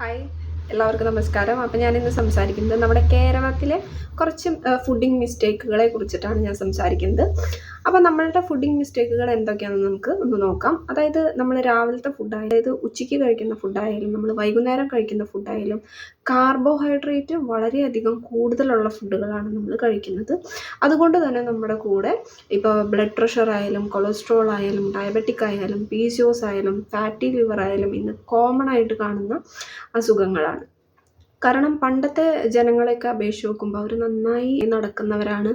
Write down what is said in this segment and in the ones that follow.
Hi. എല്ലാവർക്കും നമസ്കാരം. അപ്പം ഞാനിന്ന് സംസാരിക്കുന്നത് നമ്മുടെ കേരളത്തിലെ കുറച്ച് ഫുഡിങ് മിസ്റ്റേക്കുകളെ കുറിച്ചിട്ടാണ് ഞാൻ സംസാരിക്കുന്നത്. അപ്പോൾ നമ്മളുടെ ഫുഡിങ് മിസ്റ്റേക്കുകൾ എന്തൊക്കെയാണെന്ന് നമുക്ക് ഒന്ന് നോക്കാം. അതായത് നമ്മൾ രാവിലത്തെ ഫുഡായാലും അതായത് ഉച്ചയ്ക്ക് കഴിക്കുന്ന ഫുഡായാലും നമ്മൾ വൈകുന്നേരം കഴിക്കുന്ന ഫുഡായാലും കാർബോഹൈഡ്രേറ്റ് വളരെയധികം കൂടുതലുള്ള ഫുഡുകളാണ് നമ്മൾ കഴിക്കുന്നത്. അതുകൊണ്ട് തന്നെ നമ്മുടെ കൂടെ ഇപ്പോൾ ബ്ലഡ് പ്രഷർ ആയാലും കൊളസ്ട്രോൾ ആയാലും ഡയബറ്റിക് ആയാലും പി ആയാലും ഫാറ്റി ലിവർ ആയാലും ഇന്ന് കോമൺ ആയിട്ട് കാണുന്ന അസുഖങ്ങളാണ്. കാരണം പണ്ടത്തെ ജനങ്ങളെയൊക്കെ അപേക്ഷിച്ച് നോക്കുമ്പോൾ അവർ നന്നായി നടക്കുന്നവരാണ്.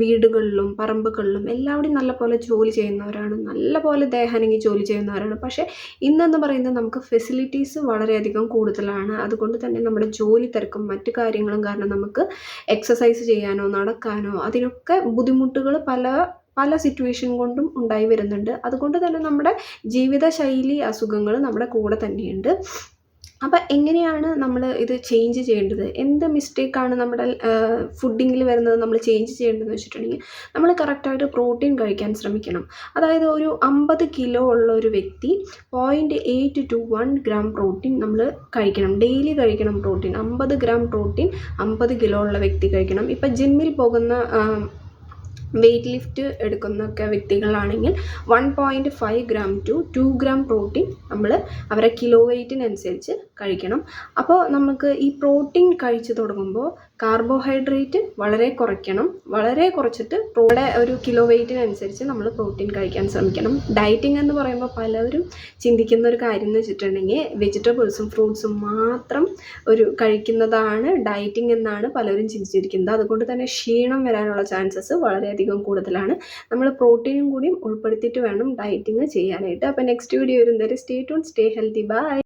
വീടുകളിലും പറമ്പുകളിലും എല്ലാവിടെയും നല്ല പോലെ ജോലി ചെയ്യുന്നവരാണ്. നല്ല പോലെ ദേഹനങ്ങി ജോലി ചെയ്യുന്നവരാണ്. പക്ഷേ ഇന്നെന്ന് പറയുന്നത് നമുക്ക് ഫെസിലിറ്റീസ് വളരെയധികം കൂടുതലാണ്. അതുകൊണ്ട് തന്നെ നമ്മുടെ ജോലി തിരക്കും മറ്റു കാര്യങ്ങളും കാരണം നമുക്ക് എക്സസൈസ് ചെയ്യാനോ നടക്കാനോ അതിനൊക്കെ ബുദ്ധിമുട്ടുകൾ പല പല സിറ്റുവേഷൻ കൊണ്ടും ഉണ്ടായി വരുന്നുണ്ട്. അതുകൊണ്ട് തന്നെ നമ്മുടെ ജീവിതശൈലി അസുഖങ്ങൾ നമ്മുടെ കൂടെ തന്നെയുണ്ട്. അപ്പം എങ്ങനെയാണ് നമ്മൾ ഇത് ചേഞ്ച് ചെയ്യേണ്ടത്? എന്ത് മിസ്റ്റേക്കാണ് നമ്മുടെ ഫുഡിങ്ങിൽ വരുന്നത് നമ്മൾ ചേഞ്ച് ചെയ്യേണ്ടതെന്ന് വെച്ചിട്ടുണ്ടെങ്കിൽ നമ്മൾ കറക്റ്റായിട്ട് പ്രോട്ടീൻ കഴിക്കാൻ ശ്രമിക്കണം. അതായത് ഒരു അമ്പത് കിലോ ഉള്ള ഒരു വ്യക്തി point eight to one gram protein നമ്മൾ കഴിക്കണം. ഡെയിലി കഴിക്കണം പ്രോട്ടീൻ അമ്പത് ഗ്രാം പ്രോട്ടീൻ അമ്പത് കിലോ ഉള്ള വ്യക്തി കഴിക്കണം. ഇപ്പം ജിമ്മിൽ പോകുന്ന വെയ്റ്റ് ലിഫ്റ്റ് എടുക്കുന്നൊക്കെ വ്യക്തികളാണെങ്കിൽ one point five gram to two gram protein നമ്മൾ അവരെ കിലോ വെയ്റ്റിനനുസരിച്ച് കഴിക്കണം. അപ്പോൾ നമുക്ക് ഈ പ്രോട്ടീൻ കഴിച്ചു തുടങ്ങുമ്പോൾ കാർബോഹൈഡ്രേറ്റ് വളരെ കുറയ്ക്കണം. വളരെ കുറച്ചിട്ട് പ്രോടെ ഒരു കിലോ വെയ്റ്റിനനുസരിച്ച് നമ്മൾ പ്രോട്ടീൻ കഴിക്കാൻ ശ്രമിക്കണം. ഡയറ്റിംഗ് എന്ന് പറയുമ്പോൾ പലരും ചിന്തിക്കുന്ന ഒരു കാര്യം എന്ന് വെച്ചിട്ടുണ്ടെങ്കിൽ വെജിറ്റബിൾസും ഫ്രൂട്ട്സും മാത്രം ഒരു കഴിക്കുന്നതാണ് ഡയറ്റിംഗ് എന്നാണ് പലരും ചിന്തിച്ചിരിക്കുന്നത്. അതുകൊണ്ട് തന്നെ ക്ഷീണം വരാനുള്ള ചാൻസസ് വളരെയധികം കൂടുതലാണ്. നമ്മൾ പ്രോട്ടീനും കൂടിയും ഉൾപ്പെടുത്തിയിട്ട് വേണം ഡയറ്റിങ് ചെയ്യാനായിട്ട്. അപ്പോൾ നെക്സ്റ്റ് വീഡിയോ വരുന്നവരെ stay tuned stay healthy bye